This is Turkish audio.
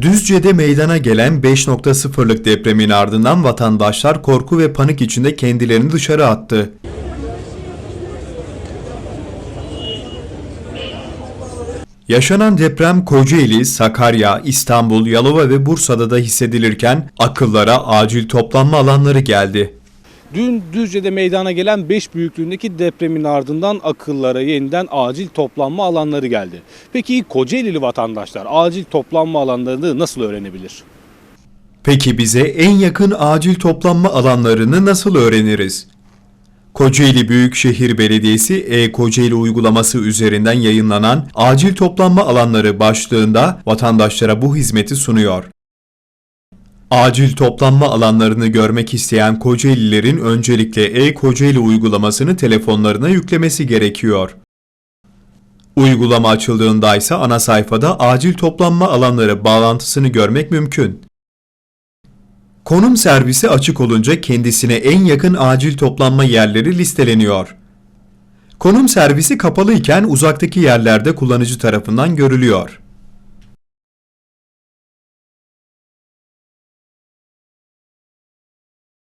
Düzce'de meydana gelen 5.0'lık depremin ardından vatandaşlar korku ve panik içinde kendilerini dışarı attı. Yaşanan deprem Kocaeli, Sakarya, İstanbul, Yalova ve Bursa'da da hissedilirken akıllara acil toplanma alanları geldi. Dün Düzce'de meydana gelen 5 büyüklüğündeki depremin ardından akıllara yeniden acil toplanma alanları geldi. Peki Kocaelili vatandaşlar acil toplanma alanlarını nasıl öğrenebilir? Peki bize en yakın acil toplanma alanlarını nasıl öğreniriz? Kocaeli Büyükşehir Belediyesi e-Kocaeli uygulaması üzerinden yayınlanan acil toplanma alanları başlığında vatandaşlara bu hizmeti sunuyor. Acil toplanma alanlarını görmek isteyen Kocaelilerin öncelikle e-Kocaeli uygulamasını telefonlarına yüklemesi gerekiyor. Uygulama açıldığında ise ana sayfada acil toplanma alanları bağlantısını görmek mümkün. Konum servisi açık olunca kendisine en yakın acil toplanma yerleri listeleniyor. Konum servisi kapalı iken uzaktaki yerlerde kullanıcı tarafından görülüyor.